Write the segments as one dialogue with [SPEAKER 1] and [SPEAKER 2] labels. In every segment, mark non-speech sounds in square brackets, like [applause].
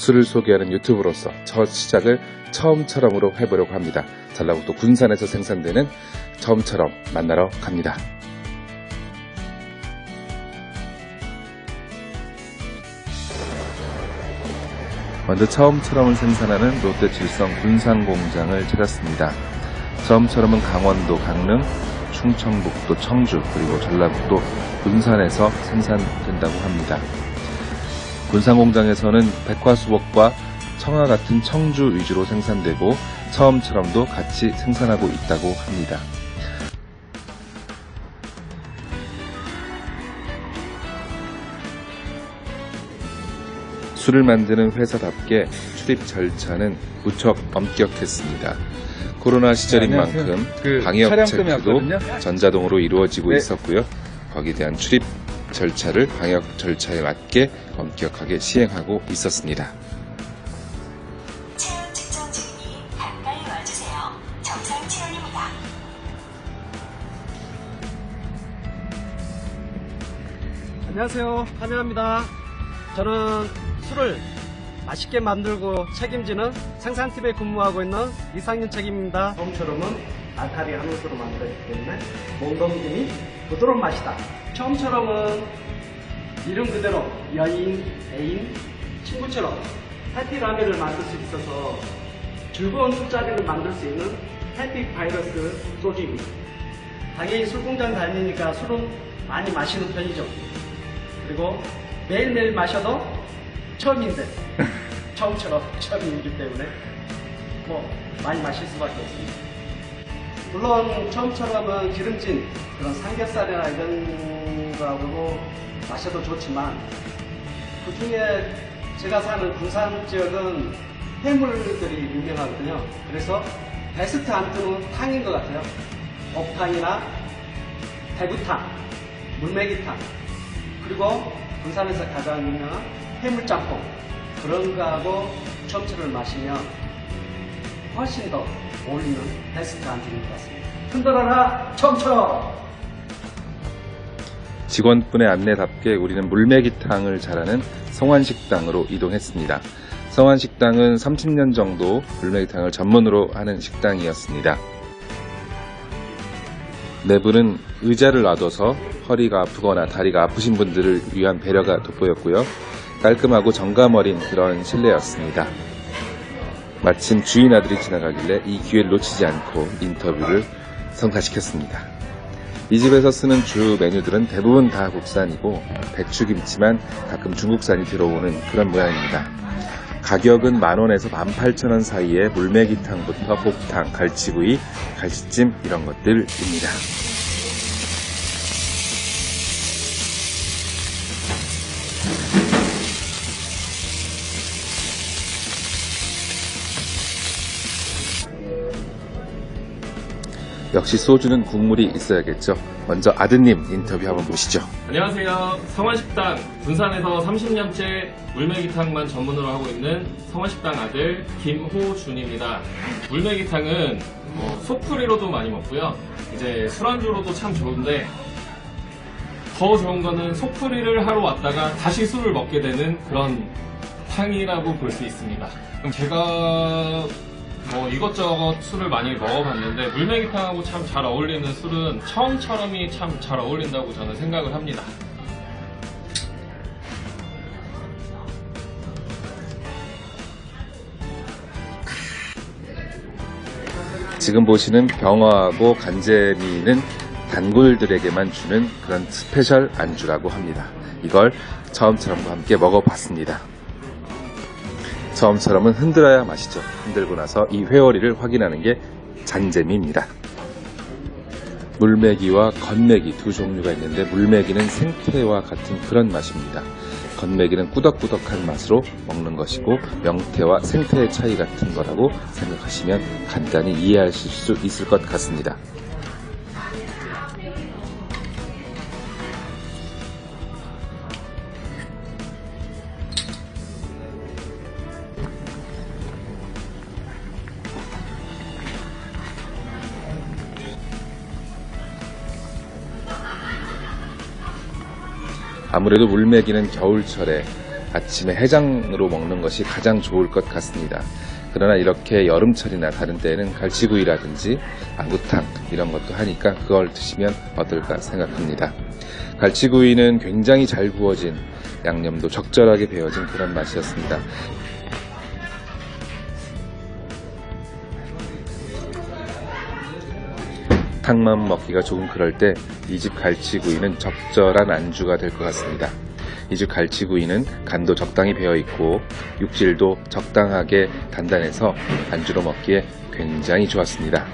[SPEAKER 1] 술을 소개하는 유튜브로서 첫 시작을 처음처럼으로 해보려고 합니다. 전라북도 군산에서 생산되는 처음처럼 만나러 갑니다. 먼저 처음처럼을 생산하는 롯데 칠성 군산 공장을 찾았습니다. 처음처럼은 강원도 강릉, 충청북도 청주 그리고 전라북도 군산에서 생산된다고 합니다. 군산 공장에서는 백화수복과 청아 같은 청주 위주로 생산되고 처음처럼도 같이 생산하고 있다고 합니다. 술을 만드는 회사답게 출입 절차는 무척 엄격했습니다. 코로나 시절인. 만큼
[SPEAKER 2] 그
[SPEAKER 1] 방역 체크도. 전자동으로 이루어지고
[SPEAKER 2] 네.
[SPEAKER 1] 있었고요. 거기에 대한 출입 절차를 방역 절차에 맞게 엄격하게 시행하고 있었습니다.
[SPEAKER 3] 체온 측정 중이니 가까이 와주세요. 정상 체온입니다.
[SPEAKER 4] 안녕하세요. 카메라입니다. 저는 술을 맛있게 만들고 책임지는 생산팀에 근무하고 있는 이상윤 책임입니다. 처음처럼은 알칼리 한우스로 만들었기 때문에 몽동김이 부드러운 맛이다. 처음처럼은 이름 그대로 여인, 애인, 친구처럼 해피라면을 만들 수 있어서 즐거운 술자리를 만들 수 있는 해피 바이러스 소주입니다. 당연히 술공장 다니니까 술은 많이 마시는 편이죠. 그리고 매일매일 마셔도 처음인데 [laughs] 처음처럼 처음이기 때문에 뭐 많이 마실 수밖에 없습니다. 물론 처음처럼은 기름진 그런 삼겹살이나 이런 거하고 마셔도 좋지만 그 중에 제가 사는 군산 지역은 해물들이 유명하거든요. 그래서 베스트 안주는 탕인 것 같아요. 옥탕이나 대구탕, 물메기탕, 그리고 군산에서 가장 유명한 해물짬뽕 그런 거하고 첨처를 마시면 훨씬 더 어울리는 베스트 안주인 것 같습니다. 흔들어라 첨처!
[SPEAKER 1] 직원분의 안내답게 우리는 물메기탕을 잘하는 성환식당으로 이동했습니다. 성환식당은 30년 정도 물메기탕을 전문으로 하는 식당이었습니다. 내부는 의자를 놔둬서 허리가 아프거나 다리가 아프신 분들을 위한 배려가 돋보였고요. 깔끔하고 정감 어린 그런 실내였습니다. 마침 주인 아들이 지나가길래 이 기회를 놓치지 않고 인터뷰를 성사시켰습니다. 이 집에서 쓰는 주 메뉴들은 대부분 다 국산이고 배추김치만 가끔 중국산이 들어오는 그런 모양입니다. 가격은 만원에서 18,000원 사이에 물메기탕부터 곱탕, 갈치구이, 갈치찜 이런 것들입니다. 역시 소주는 국물이 있어야겠죠. 먼저 아드님 인터뷰 한번 보시죠.
[SPEAKER 5] 안녕하세요. 성환식당 군산에서 30년째 물메기탕만 전문으로 하고 있는 성환식당 아들 김호준입니다. 물메기탕은 뭐 소풀이로도 많이 먹고요. 이제 술안주로도 참 좋은데 더 좋은 거는 소풀이를 하러 왔다가 다시 술을 먹게 되는 그런 탕이라고 볼 수 있습니다. 그럼 제가 뭐 이것저것 술을 많이 먹어봤는데 물메기탕하고 참 잘 어울리는 술은 처음처럼이 참 잘 어울린다고 저는 생각을 합니다.
[SPEAKER 1] 지금 보시는 병어하고 간재미는 단골들에게만 주는 그런 스페셜 안주라고 합니다. 이걸 처음처럼과 함께 먹어봤습니다. 처음처럼은 흔들어야 맛이죠. 흔들고 나서 이 회오리를 확인하는 게 잔재미입니다. 물메기와 건메기 두 종류가 있는데 물메기는 생태와 같은 그런 맛입니다. 건메기는 꾸덕꾸덕한 맛으로 먹는 것이고 명태와 생태의 차이 같은 거라고 생각하시면 간단히 이해하실 수 있을 것 같습니다. 아무래도 물메기는 겨울철에 아침에 해장으로 먹는 것이 가장 좋을 것 같습니다. 그러나 이렇게 여름철이나 다른 때에는 갈치구이라든지 아구탕 이런 것도 하니까 그걸 드시면 어떨까 생각합니다. 갈치구이는 굉장히 잘 구워진 양념도 적절하게 배어진 그런 맛이었습니다. 탕만 먹기가 조금 그럴 때 이 집 갈치구이는 적절한 안주가 될 것 같습니다. 이 집 갈치구이는 간도 적당히 배어 있고 육질도 적당하게 단단해서 안주로 먹기에 굉장히 좋았습니다.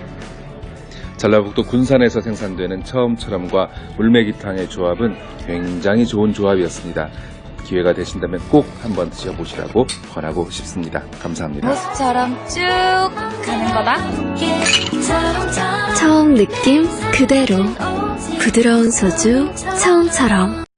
[SPEAKER 1] 전라북도 군산에서 생산되는 처음처럼과 물메기탕의 조합은 굉장히 좋은 조합이었습니다. 기회가 되신다면 꼭 한번 드셔보시라고 권하고 싶습니다. 감사합니다.
[SPEAKER 2] 모습처럼 쭉 가는 거다. 처음 느낌 그대로 부드러운 소주 처음처럼